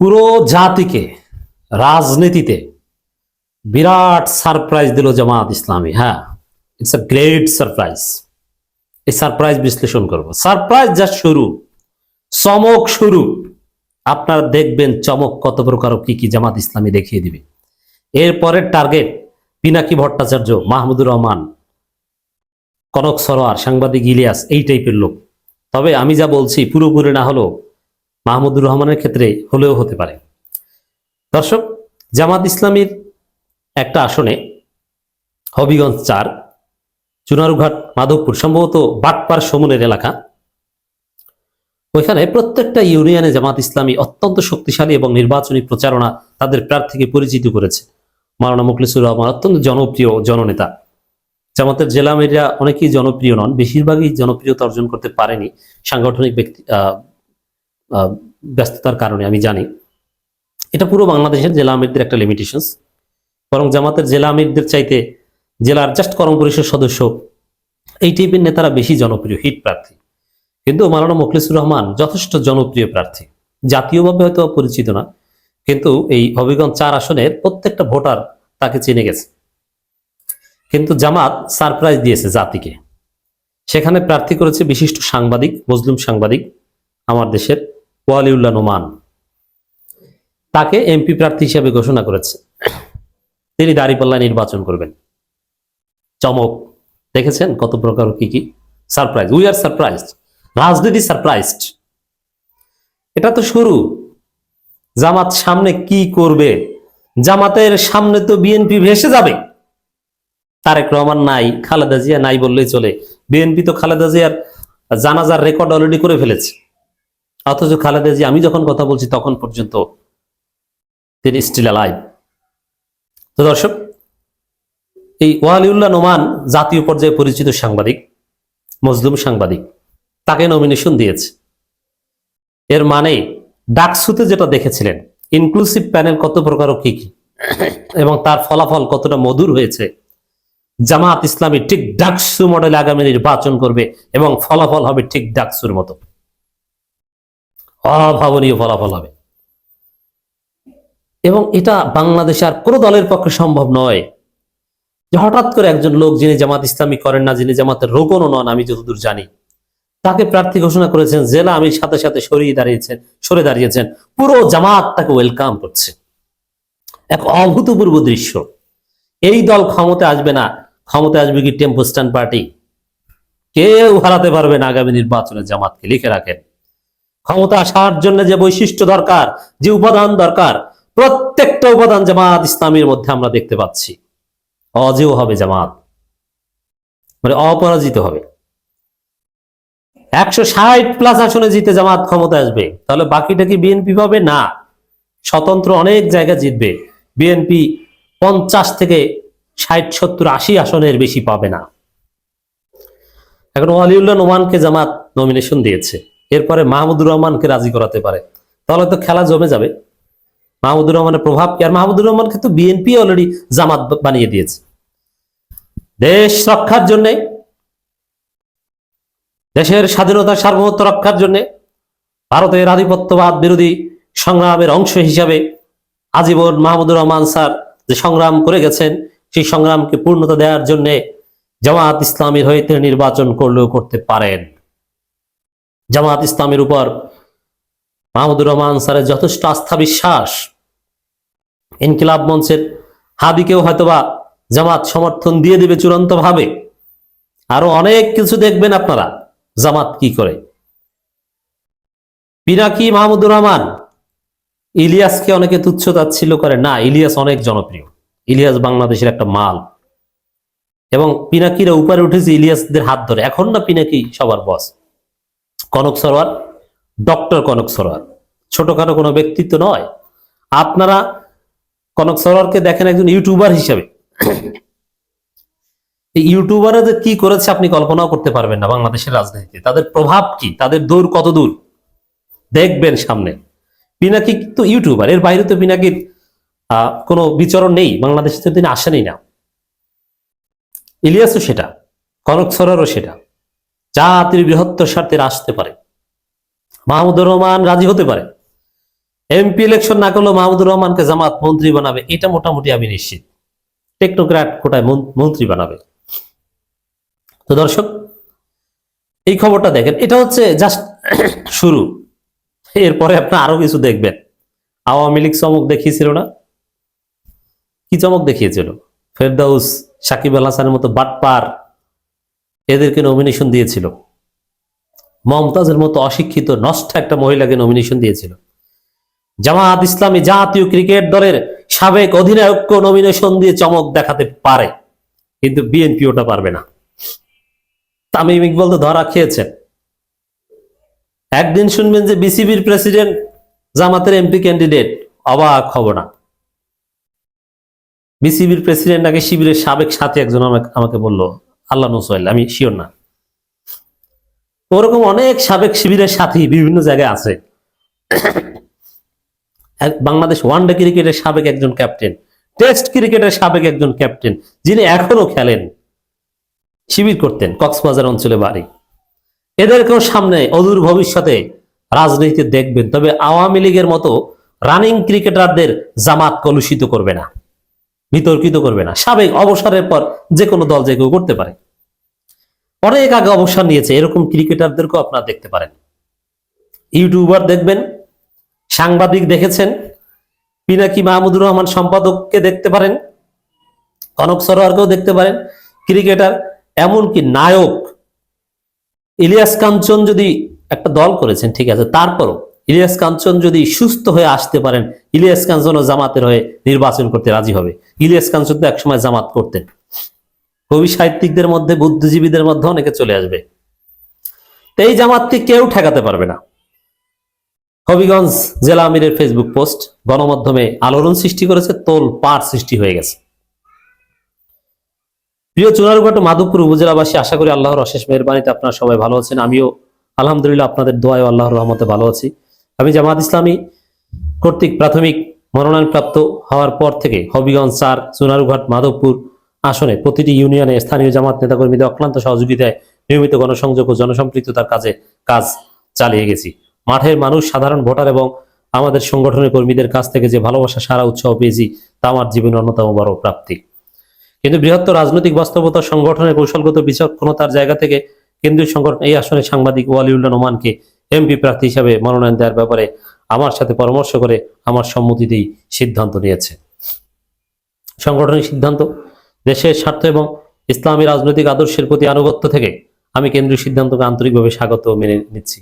পুরো জাতিকে, রাজনীতিতে বিরাট সারপ্রাইজ দিল জামাত ইসলামী। হ্যাঁ ইটস আ গ্রেট সারপ্রাইজ এই সারপ্রাইজ বিশ্লেষণ করব। সারপ্রাইজ যা শুরু। চমক শুরু। আপনারা দেখবেন চমক কত প্রকার, কি কি জামাত ইসলামী দেখিয়ে দিবে। এরপরের টার্গেট পিনাকি ভট্টাচার্য, মাহমুদুর রহমান, কনক সরোয়ার, সাংবাদিক ইলিয়াস, এই টাইপের লোক। তবে আমি যা বলছি, পুরোপুরি না হলেও মাহমুদুর রহমানের ক্ষেত্রে হলেও হতে পারে। দর্শক, জামাত ইসলামীর একটা আসনে হবিগঞ্জ চার, চুনারুঘাট, মাধবপুর, সম্ভবত বাটপার সমনের এলাকা। ওইখানে প্রত্যেকটা ইউনিয়নে জামাত ইসলামী অত্যন্ত শক্তিশালী এবং নির্বাচনী প্রচারণা তাদের প্রার্থীকে পরিচিত করেছে। মাওলানা মুখলিসুর রহমান অত্যন্ত জনপ্রিয় জননেতা। জামাতের জেলা মেয়েরা অনেকেই জনপ্রিয় নন, বেশিরভাগই জনপ্রিয়তা অর্জন করতে পারেনি সাংগঠনিক ব্যক্তি ব্যস্ততার কারণে, আমি জানি। এটা পুরো বাংলাদেশের জেলা আমিরদের একটা লিমিটেশনস বরং জামাতের জেলা আমিরদের চাইতে জেলার জাস্ট করম পরিষদ সদস্য, এই টাইপের নেতারা বেশি জনপ্রিয় হিট প্রার্থী। কিন্তু মালানা মুখলিসুর রহমান যথেষ্ট জনপ্রিয় প্রার্থী। জাতীয়ভাবে হয়তো পরিচিত না, কিন্তু এই হবিগঞ্জ চার আসনের প্রত্যেকটা ভোটার তাকে চিনে গেছে। কিন্তু জামাত সারপ্রাইজ দিয়েছে জাতিকে। সেখানে প্রার্থী করেছে বিশিষ্ট সাংবাদিক, মুসলিম সাংবাদিক, আমার দেশের ওয়ালিউল্লাহ নোমান। তাকে এমপি প্রার্থী হিসেবে ঘোষণা করেছে। তিনি দাঁড়িপাল্লায় নির্বাচন করবেন। চমক। দেখেছেন কত প্রকার কি কি? সারপ্রাইজ। উই আর সারপ্রাইজ রাজনীতি সারপ্রাইজড। এটা তো শুরু। জামাত সামনে কি করবে? জামাতের সামনে তো বিএনপি ভেসে যাবে। তারেক রহমান নাই, খালেদা জিয়া নাই বললেই চলে। বিএনপি তো খালেদা জিয়ার জানাজার রেকর্ড অলরেডি করে ফেলেছে। অথচ খালেদা জিয়া, আমি যখন কথা বলছি তখন পর্যন্ত তিনি স্টিল অ্যালাইভ তো দর্শক, এই ওয়ালিউল্লাহ নোমান জাতীয় পর্যায়ে পরিচিত সাংবাদিক, মজলুম সাংবাদিক, তাকে নমিনেশন দিয়েছে। এর মানে ডাকসুতে যেটা দেখেছিলেন ইনক্লুসিভ প্যানেল কত প্রকার ও কি কি, এবং তার ফলাফল কতটা মধুর হয়েছে, জামাত ইসলামী ঠিক ডাকসু মডেলে আগামী নির্বাচন করবে এবং ফলাফল হবে ঠিক ডাকসুর মতো। অভাবনীয় ফলাফল হবে। এবং এটা বাংলাদেশে আর কোনো দলের পক্ষে সম্ভব নয় যে হঠাৎ করে একজন লোক যিনি জামাত ইসলামী করেন না, যিনি জামাতের রোগনও নন, আমি যতদূর জানি, তাকে প্রার্থী ঘোষণা করেছেন, জেলা আমির সাথে সাথে সরিয়ে দাঁড়িয়েছেন, সরে দাঁড়িয়েছেন, পুরো জামাত তাকে ওয়েলকাম করছে। এক অভূতপূর্ব দৃশ্য। এই দল ক্ষমতা আসবে না। ক্ষমতা আসবে কি টেম্পো স্ট্যান্ড পার্টি? কেউ হারাতে পারবে না আগামী নির্বাচনে জামাতকে, লিখে রাখেন। ক্ষমতা আসার জন্য যে বৈশিষ্ট্য দরকার, যে উপাদান দরকার, প্রত্যেকটা উপাদান জামাত ইসলামের মধ্যে আমরা দেখতে পাচ্ছি। অজেয় হবে জামাত। মানে অপরাজিত হবে। একশো ষাট প্লাস আসনে জিতে জামাত ক্ষমতা আসবে। তাহলে বাকিটা কি বিএনপি পাবে? না। স্বতন্ত্র অনেক জায়গা জিতবে। বিএনপি পঞ্চাশ থেকে ষাট, সত্তর, আশি আসনের বেশি পাবে না। এখন ওয়ালিউল্লাহ নোমানকে জামাত নমিনেশন দিয়েছে। এরপরে মাহমুদুর রহমানকে রাজি করাতে পারে। তাহলে তো খেলা জমে যাবে। মাহমুদুর রহমানের প্রভাব কি? আর মাহমুদুর রহমানকে তো বিএনপি অলরেডি জামাত বানিয়ে দিয়েছে। দেশ রক্ষার জন্য, দেশের স্বাধীনতা সার্বভৌমত্ব রক্ষার জন্য ভারতের আধিপত্যবাদ বিরোধী সংগ্রামের অংশ হিসাবে আজীবন মাহমুদুর রহমান স্যার যে সংগ্রাম করে গেছেন, সেই সংগ্রামকে পূর্ণতা দেওয়ার জন্য জামাত ইসলামের হয়ে তিনি নির্বাচন করলেও করতে পারেন। জামাত ইসলামের উপর মাহমুদুর রহমান স্যারের যথেষ্ট আস্থা বিশ্বাস। ইনকিলাব মঞ্চের হাদিকেও হয়তোবা জামাত সমর্থন দিয়ে দেবে চূড়ান্ত ভাবে আরও অনেক কিছু দেখবেন আপনারা, জামাত কি করে। পিনাকি মাহমুদুর রহমান, ইলিয়াসকে অনেকে তুচ্ছ তাচ্ছিল্য করে, না, ইলিয়াস অনেক জনপ্রিয়। ইলিয়াস বাংলাদেশের একটা মাল। এবং পিনাকিরা উপরে উঠেছে ইলিয়াসদের হাত ধরে। এখন না পিনাকি সবার বস কনক সরোয়ার, ডক্টর কনক সরোয়ার। ছোটখাটো কোনো ব্যক্তিত্ব নয়। আপনারা কনক সরোয়ারকে দেখেন একজন ইউটিউবার হিসেবে। ইউটিউবাররা কি করেছে আপনি কল্পনাও করতে পারবেন না বাংলাদেশের রাজনীতিতে। তাদের প্রভাব কি? তাদের দূর কত দূর? দেখবেন সামনে। পিনাকি তো ইউটিউবার। এর বাইরে তো পিনাকির কোনো বিচরণ নেই। বাংলাদেশে তো তিনি আসেনই না। ইলিয়াসও সেটা। কনক সরারও সেটা। জাতির বৃহত্তর স্বার্থে আসতে পারে। মাহমুদুর রহমান রাজি হতে পারে। এমপি ইলেকশন না করলেও মাহমুদুর রহমানকে জামাত মন্ত্রী বানাবে, এটা মোটামুটি আমি নিশ্চিত। টেকনোক্র্যাট কোটায় মন্ত্রী বানাবে। তো দর্শক, এই খবরটা দেখেন। এটা হচ্ছে জাস্ট শুরু। এরপরে আপনি আরও কিছু দেখবেন। আওয়ামী লীগ চমক দেখিয়েছিল না? কি চমক দেখিয়েছিল? ফেরদাউস, সাকিব আল হাসানের মতো বাটপার এদেরকে নমিনেশন দিয়েছিল। মমতাজের মতো অশিক্ষিত, নষ্ট একটা মহিলাকে নমিনেশন দিয়েছিল। জামাত ইসলামী জাতীয় ক্রিকেট দলের সাবেক অধিনায়ককে নমিনেশন দিয়ে চমক দেখাতে পারে। কিন্তু বিএনপি ওটা পারবে না। তামিম ইকবল তো ধরা খেয়েছেন। একদিন শুনবেন যে বিসিবির প্রেসিডেন্ট জামাতের এমপি ক্যান্ডিডেট অবাক হব না। বিসিবির প্রেসিডেন্ট নাকি শিবিরের সাবেক সাথী একজন আমাকে- আমাকে বলল আল্লাহ নসোয়াল আমি শিওর না। ওরকম অনেক সাবেক শিবিরের সাথী বিভিন্ন জায়গায় আছে। বাংলাদেশ ওয়ানডে ক্রিকেটের সাবেক একজন ক্যাপ্টেন, টেস্ট ক্রিকেটের সাবেক একজন ক্যাপ্টেন, যিনি এখনও খেলেন, শিবির করতেন কক্সবাজার অঞ্চলে বাড়ি। এদেরকেও সামনে অদূর ভবিষ্যতে রাজনীতি দেখবেন, তবে আওয়ামী লীগের মতো রানিং ক্রিকেটারদের জামাত কলুষিত করবে না। বিতর্কিত করবে না। সাবেক অবসরের পর যে কোনো দল যে কেউ করতে পারে। অনেক আগে অবসর নিয়েছে, এরকম ক্রিকেটারদেরকেও আপনারা দেখতে পারেন। ইউটিউবার দেখবেন, সাংবাদিক দেখেছেন, পিনাকি মাহমুদুর রহমান সম্পাদককে দেখতে পারেন, কনক সরোয়ারকেও দেখতে পারেন। ক্রিকেটার এমনকি নায়ক ইলিয়াস কাঞ্চন যদি একটা দল করেছেন, ঠিক আছে, তারপরও ইলিয়াস কাঞ্চন যদি সুস্থ হয়ে আসতে পারেন, ইলিয়াস কাঞ্চনও জামাতের হয়ে নির্বাচন করতে রাজি হবে। ইলিয়াস কাঞ্চন তো একসময় জামাত করতেন। কবি সাহিত্যিকদের মধ্যে, বুদ্ধিজীবীদের মধ্যে অনেকে চলে আসবে। এই জামাতকে কেউ ঠেকাতে পারবে না। হবিগঞ্জ জেলা আমিরের ফেসবুক পোস্ট, গণমাধ্যমে আলোড়ন সৃষ্টি করেছে, তোল পার সৃষ্টি হয়ে গেছে। প্রিয় চুনারুঘাট ও মাধবপুর উপজেলাবাসী, আশা করি আল্লাহর অশেষ মেহরবানিতে আপনারা সবাই ভালো আছেন। আমিও আলহামদুলিল্লাহ আপনাদের দোয়ায় আল্লাহর রহমতে ভালো আছি। আমি জামাত ইসলামী কর্তৃক প্রাথমিক মনোনয়নপ্রাপ্ত হওয়ার পর থেকে হবিগঞ্জ চার, চুনারুঘাট, মাধবপুর আসনে প্রতিটি ইউনিয়নে স্থানীয় জামাত নেতাকর্মীদের অক্লান্ত সহযোগিতায় নিয়মিত গণসংযোগ ও জনসম্পৃক্ততার কাজে কাজ চালিয়ে গেছি। মাঠের মানুষ, সাধারণ ভোটার এবং আমাদের সংগঠনের কর্মীদের কাছ থেকে যে ভালোবাসা, সারা উৎসাহ পেয়েছি তা আমার জীবনের অন্যতম বড় প্রাপ্তি। কিন্তু বৃহত্তর রাজনৈতিক বাস্তবতা, সংগঠনের কৌশলগত বিচক্ষণতার জায়গা থেকে কেন্দ্রীয় সংগঠন এই আসনে সাংবাদিক ওয়ালিউল্লাহ নোমানকে এমপি প্রার্থী হিসাবে মনোনয়ন দেওয়ার ব্যাপারে আমার সাথে পরামর্শ করে আমার সম্মতি সম্মতিতেই সিদ্ধান্ত নিয়েছে। সংগঠনের সিদ্ধান্ত, দেশের স্বার্থ এবং ইসলামী রাজনৈতিক আদর্শের প্রতি আনুগত্য থেকে আমি কেন্দ্রীয় সিদ্ধান্তকে আন্তরিকভাবে স্বাগত মেনে নিচ্ছি।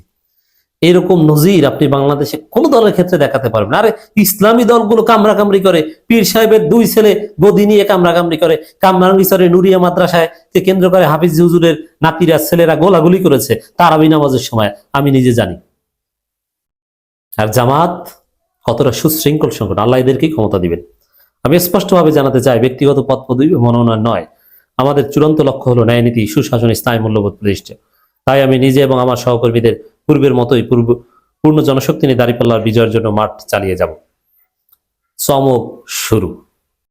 এরকম নজির আপনি বাংলাদেশে কোন দলের ক্ষেত্রে দেখাতে পারবেন আরে ইসলামী দলগুলো কামড়াকামড়ি করে। পীর সাহেবের দুই ছেলে গদি নিয়ে কামড়াকামড়ি করে। কামরাঙ্গিসরে নুরিয়া মাদ্রাসায় কে কেন্দ্র করে হাফিজ হুজুরের নাতিরা, ছেলেরা গোলাগুলি করেছে তারাবি নামাজের সময়। আমি নিজে জানি। আর জামাত কতটা সুশৃঙ্খল সংগঠন, আল্লাহ এদেরকেই ক্ষমতা দিবেন। আমি স্পষ্টভাবে জানাতে চাই, ব্যক্তিগত পদ পদবি মনোনয়ন নয়। আমাদের চূড়ান্ত লক্ষ্য হলো ন্যায়নীতি, সুশাসন, স্থায়ী মূল্যবোধ প্রতিষ্ঠা। তাই আমি নিজে এবং আমার সহকর্মীদের পূর্বের মতোই পূর্ব পূর্ণ জনশক্তি নিয়ে দাঁড়িপাল্লার বিজয়ের জন্য মাঠ চালিয়ে যাব। চমক শুরু।